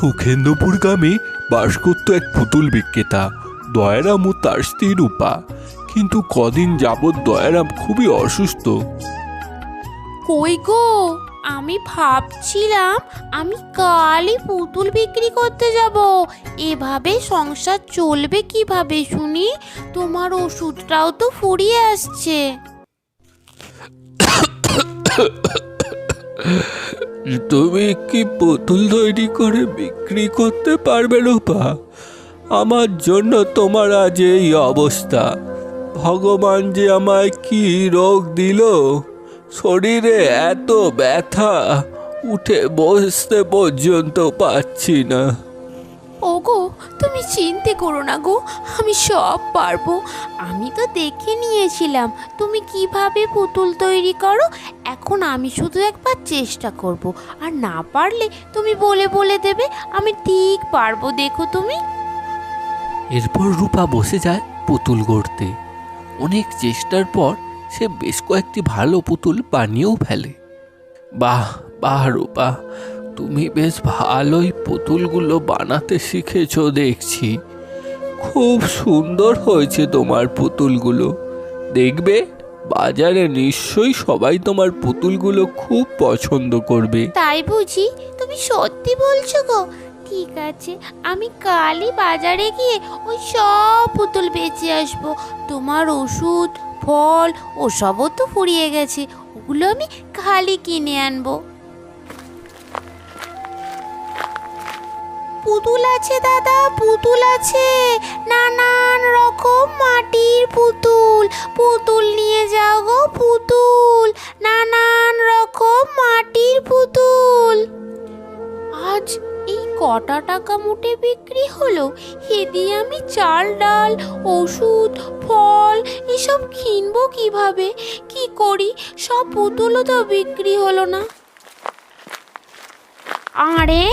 সুখেন্দ্রপুর গ্রামে বাস করত এক পুতুল বিক্রেতা দয়ারাম ও তার স্ত্রী রূপা। কিন্তু কদিন যাবৎ দয়ারাম খুবই অসুস্থ। কই গো? আমি ভাবছিলাম আমি কালই পুতুল বিক্রি করতে যাব। এভাবে সংসার চলবে কীভাবে শুনি? তোমার ওষুধটাও তো ফুরিয়ে আসছে। তুমি কি পুতুল তৈরি করে বিক্রি করতে পারবে, রূপা? আমার জন্য তোমার আজ এই অবস্থা। ভগবান যে আমায় কি রোগ দিল? শরীরে এত ব্যথা, উঠে বসতে পর্যন্ত পাচ্ছি না। ওগো, তুমি চিন্তে করো না গো, আমি সব পারব। আমি তো দেখে নিয়েছিলাম, তুমি কীভাবে পুতুল তৈরি করো? এখন আমি শুধু একবার চেষ্টা করব। আর না পারলে তুমি বলে বলে দেবে, আমি ঠিক পারব, দেখো তুমি। এরপর রূপা বসে যায় পুতুল গড়তে। অনেক চেষ্টার পর সে বেশ কয়েকটি ভালো পুতুল বানিয়েও ফেলে। বাহ বাহ রূপা তুমি বেশ ভালোই পুতুলগুলো বানাতে শিখেছো দেখছি। খুব সুন্দর হয়েছে তোমার পুতুলগুলো। দেখবে, বাজারে নিশ্চয়ই সবাই তোমার পুতুলগুলো খুব পছন্দ করবে। তাই বুঝি? তুমি সত্যি বলছো গো। ঠিক আছে, আমি কালই বাজারে গিয়ে ওই সব পুতুল বেচে আসব। তোমার ওষুধ, ফল, ওসবও তো ফুরিয়ে গেছে। ওগুলো আমি খালি কিনে আনব। পুতুল আছে, দাদা, পুতুল আছে। নানান রকম মাটির পুতুল। পুতুল নিয়ে যাও গো, পুতুল। নানান রকম মাটির পুতুল। আজ এই কটা টাকা মোটে বিক্রি হলো। দিয়ে আমি চাল, ডাল, ওষুধ, ফল এসব কিনবো কীভাবে? কি করি? সব পুতুলও তো বিক্রি হলো না। আরে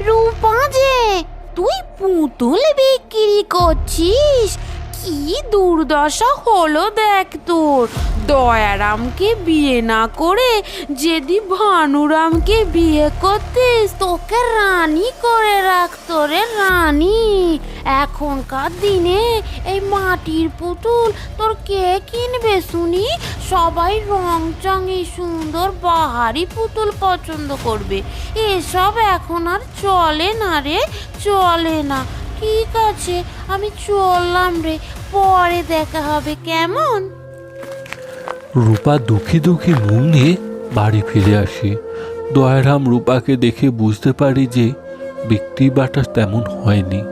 রূপা যে তুই পুতুল বিক্রি করছিস? কি দুর্দশা হলো দেখ তোর। দয়ারামকে বিয়ে না করে যদি ভানুরামকে বিয়ে করতিস, তোকে রানী করে রাখতো রে রানী। এখনকার দিনে এই মাটির পুতুল তোর কে কিনবে শুনি? সবাই রং চঙে সুন্দর বাহারি পুতুল পছন্দ করবে। এসব এখন আর চলে না রে, চলে না। ঠিক আছে, আমি চললাম রে, পরে দেখা হবে, কেমন? রূপা দুঃখী দুঃখী মুখ নিয়ে বাড়ি ফিরে আসে। দয়ারাম রূপাকে দেখে বুঝতে পারি যে বিক্রি বাটা তেমন হয়নি।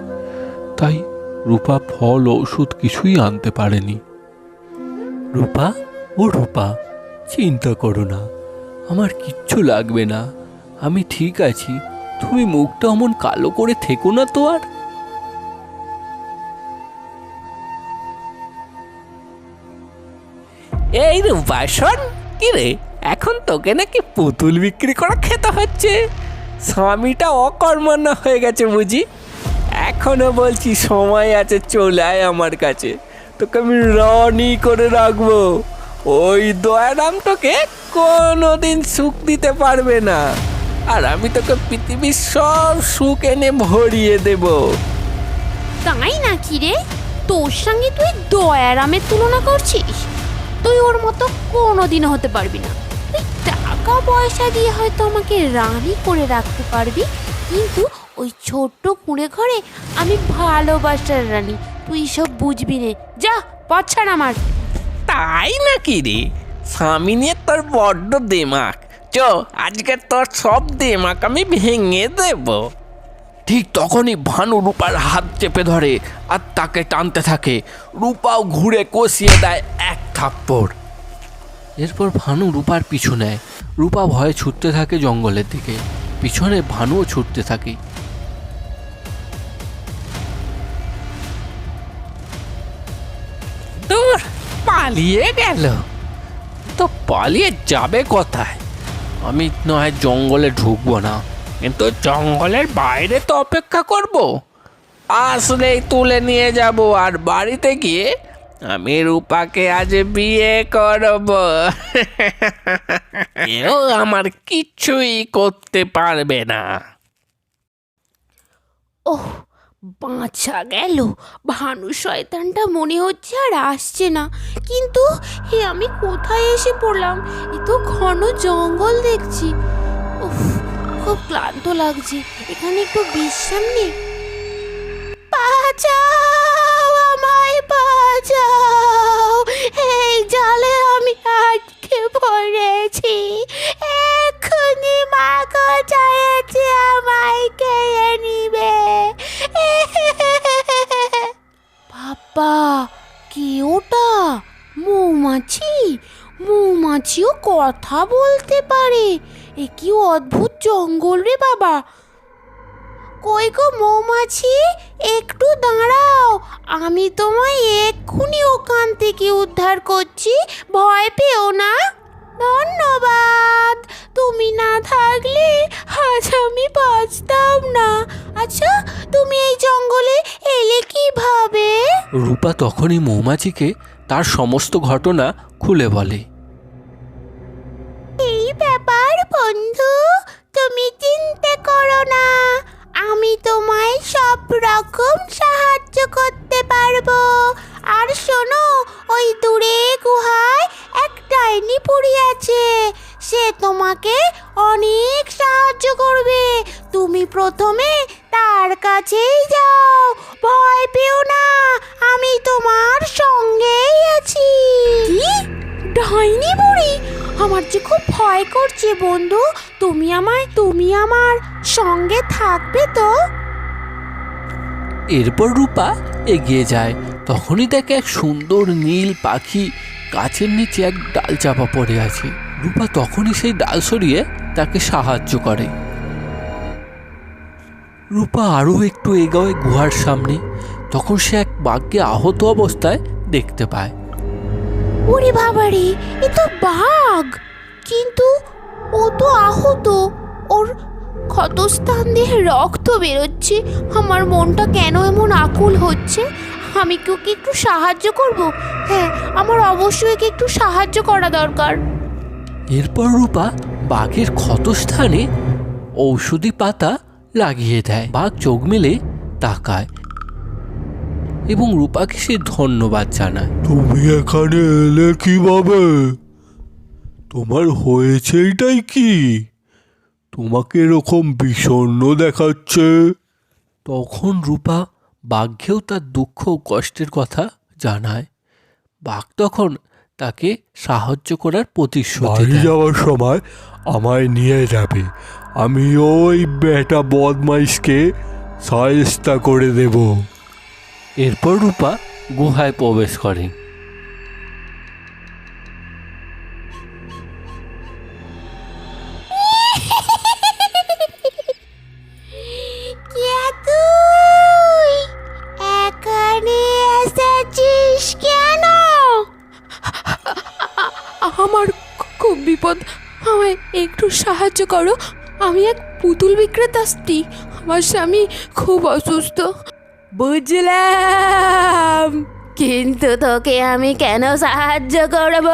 তাই রূপা ফল ওষুধ কিছুই আনতে পারেনি। রূপা, ও রূপা, চিন্তা করো না। আমার কিচ্ছু লাগবে না। আমি ঠিক আছি। তুমি মুখটা অমন কালো করে থেকো না তো আর। এই রূপা শোন কি রে? এখন তোকে নাকি পুতুল বিক্রি করা খেতে হচ্ছে। স্বামীটা অকর্মণ্য হয়ে গেছে বুঝি। এখনও বলছি সময় আছে, চলে আয় আমার কাছে। তোকে আমি রনি করে রাখব। ওই দয়ারাম তোকে কোনোদিন সুখ দিতে পারবে না। আর আমি তোকে পৃথিবীর সব সুখ এনে ভরিয়ে দেবো। তাই নাকি রে? তোর সঙ্গে তুই দয়ারামের তুলনা করছিস? তুই ওর মতো কোনোদিনও হতে পারবি না। তুই টাকা পয়সা দিয়ে হয়তো আমাকে রানী করে রাখতে পারবি, কিন্তু ওই ছোট্ট কুঁড়ে ঘরে আমি ভালোবাসার রানী, তুই সব বুঝবি নে। যা পছাড় আমার। তাই নাকি রে? স্বামী নিয়ে তোর বড্ড দেমাক। চ আজকে তোর সব দেমাক আমি ভেঙে দেব। ঠিক তখনই ভানু রূপার হাত চেপে ধরে আর তাকে টানতে থাকে। রূপাও ঘুরে কষিয়ে দেয় এক থাপ্পড়। এরপর ভানু রূপার পিছু নেয়। রূপা ভয়ে ছুটতে থাকে জঙ্গলের দিকে। পিছনে ভানুও ছুটতে থাকে। পালিয়ে গেল। তো পালিয়ে যাবে কোথায়? আমি নয় জঙ্গলে ঢুকবো না। কিন্তু জঙ্গলের বাইরে তো অপেক্ষা করব। আসলেই তুলে নিয়ে যাব আর বাড়িতে গিয়ে আমি রূপাকে আজ বিয়ে করব। কেউ আমার কিচ্ছুই করতে পারবে না। ওহ, বাঁচা গেল। ভানু শয়তানটা মনে হচ্ছে আর আসছে না। কিন্তু হে, আমি কোথায় এসে পড়লাম? এ তো ঘন জঙ্গল দেখছি। উফ খুব ক্লান্ত লাগছে। এখানে একটু বিশ্রাম নেই বাঁচাও আমায় বাঁচাও। এই জালে আমি আটকে পড়েছি। এক্ষুনি মাকে চাইছে আমায় খেয়ে নিবে। বাবা কে ওটা? মৌমাছি? মৌমাছিও কথা বলতে পারে। এ কি অদ্ভুত জঙ্গল রে বাবা। কই গো মৌমাছি? একটু দাঁড়াও। আমি তোমায় এক্ষুনি ওখান থেকে উদ্ধার করছি। ভয় পেও না। ধন্যবাদ। তুমি না থাকলে আজ আমি বাঁচতাম না। আচ্ছা তুমি এই জঙ্গলে এলে কীভাবে? রূপা তখনই মৌমাছিকে তার সমস্ত ঘটনা খুলে বলে। ব্যাপার বন্ধু। তুমি খুব ভয় করছে বন্ধু। তুমি আমায় তুমি আমার সঙ্গে থাকবে তো? এরপর রূপা এগিয়ে যায়। তখনই দেখে এক সুন্দর নীল পাখি গাছের নিচে এক ডাল চাপা পড়ে আছে। রূপা তখনই সেই ডাল সরিয়ে তাকে সাহায্য করে। রূপা আরও একটু এগোয় গুহার সামনে। তখন সে এক বাঘকে আহত অবস্থায় দেখতে পায়। ওরে বাবারে এ তো বাঘ! কিন্তু ও তো আহত। ওর ক্ষতস্থান দিয়ে রক্ত বেরোচ্ছে। আমার মনটা কেন এমন আকুল হচ্ছে? আমি কি ওকে একটু সাহায্য করব? হ্যাঁ আমার অবশ্যই একে একটু সাহায্য করা দরকার। এরপর রূপা বাঘের ক্ষতস্থানে ঔষধি পাতা লাগিয়ে দেয়। বাঘ চোখ মেলে তাকায় এবং রূপাকে সে ধন্যবাদ জানায়। তুমি এখানে এলে কীভাবে? তোমার হয়েছে এটাই কি? তোমাকে এরকম বিষণ্ণ দেখাচ্ছে। তখন রূপা বাঘকেও তার দুঃখ ও কষ্টের কথা জানায়। বাঘ তখন তাকে সাহায্য করার প্রতিশ্রুতি বাড়ি দেয়। যাওয়ার সময় আমায় নিয়ে যাবে। আমি ওই বেটা বদমাইশকে সায়স্তা করে দেব। এরপর রূপা গুহায় প্রবেশ করে। সাহায্য করো। আমি এক পুতুল বিক্রেতা, স্ত্রী। আমার স্বামী খুব অসুস্থ। বুঝলাম। কিন্তু তোকে আমি কেন সাহায্য করব?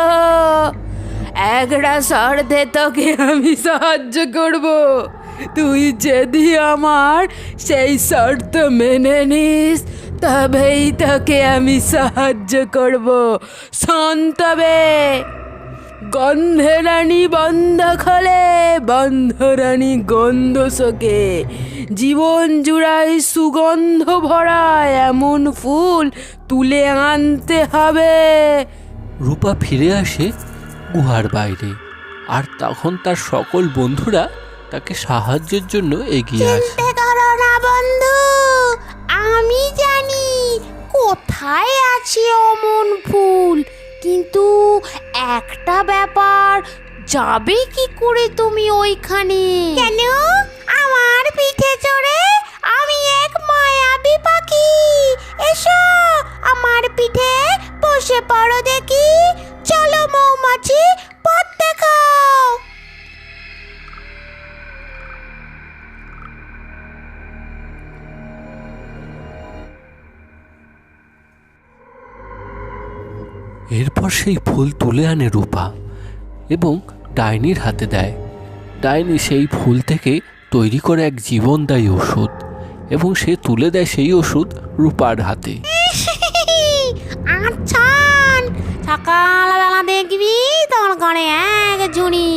একটা শর্তে তোকে আমি সাহায্য করব। তুই যদি আমার সেই শর্ত মেনে নিস, তবেই তোকে আমি সাহায্য করব। শোন গন্ধরানী বন্ধ খোলে বন্ধরানী গন্ধ শোকে। জীবন জুড়াই সুগন্ধ ভরা এমন ফুল তুলে আনতে হবে। রূপা ফিরে আসে গুহার বাইরে আর তখন তার সকল বন্ধুরা তাকে সাহায্যের জন্য এগিয়ে আসে। চিন্তা করো না বন্ধু আমি জানি কোথায় আছে অমন ফুল। কিন্তু একটা ব্যাপার, যাবে কি করে তুমি ওইখানে? কেন? আমার পিঠে চড়ে আমি এক মায়াবী পাখি। এসো, আমার পিঠে বসে পড়ো দেখি। চলো মৌমাছি পথ দেখাও। এরপর সেই ফুল তুলে আনে রূপা এবং ডাইনির হাতে দেয়। ডাইনি সেই ফুল থেকে তৈরি করে এক জীবনদায়ী ওষুধ এবং সে তুলে দেয় সেই ওষুধ রূপার হাতে। সকালবেলা দেখবি তোর ঘরে এক ঝুড়ি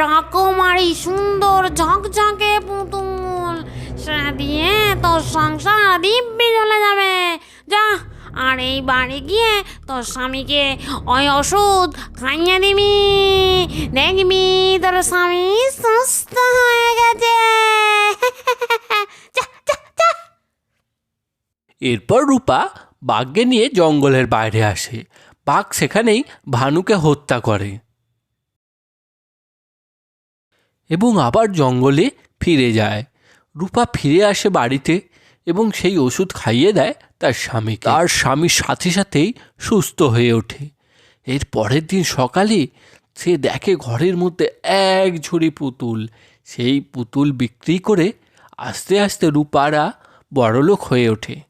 রকমারি সুন্দর ঝকঝকে পুতুল। সে দিয়ে তোর সংসার দিব্যি চলে যাবে। যা। আর এই বাড়ি গিয়ে তোর স্বামীকে ওই ওষুধ খাইয়ে দিবি। দেখবি তোর স্বামী সুস্থ হয়ে গেছে। এরপর রূপা বাঘকে নিয়ে জঙ্গলের বাইরে আসে। বাঘ সেখানেই ভানুকে হত্যা করে। এবং আবার জঙ্গলে ফিরে যায়। রূপা ফিরে আসে বাড়িতে এবং সেই ওষুধ খাইয়ে দেয় তার স্বামী তার স্বামীর সাথে সাথেই সুস্থ হয়ে ওঠে। এর পরের দিন সকালে সে দেখে ঘরের মধ্যে এক ঝুড়ি পুতুল। সেই পুতুল বিক্রি করে আস্তে আস্তে রূপারা বড়লোক হয়ে ওঠে।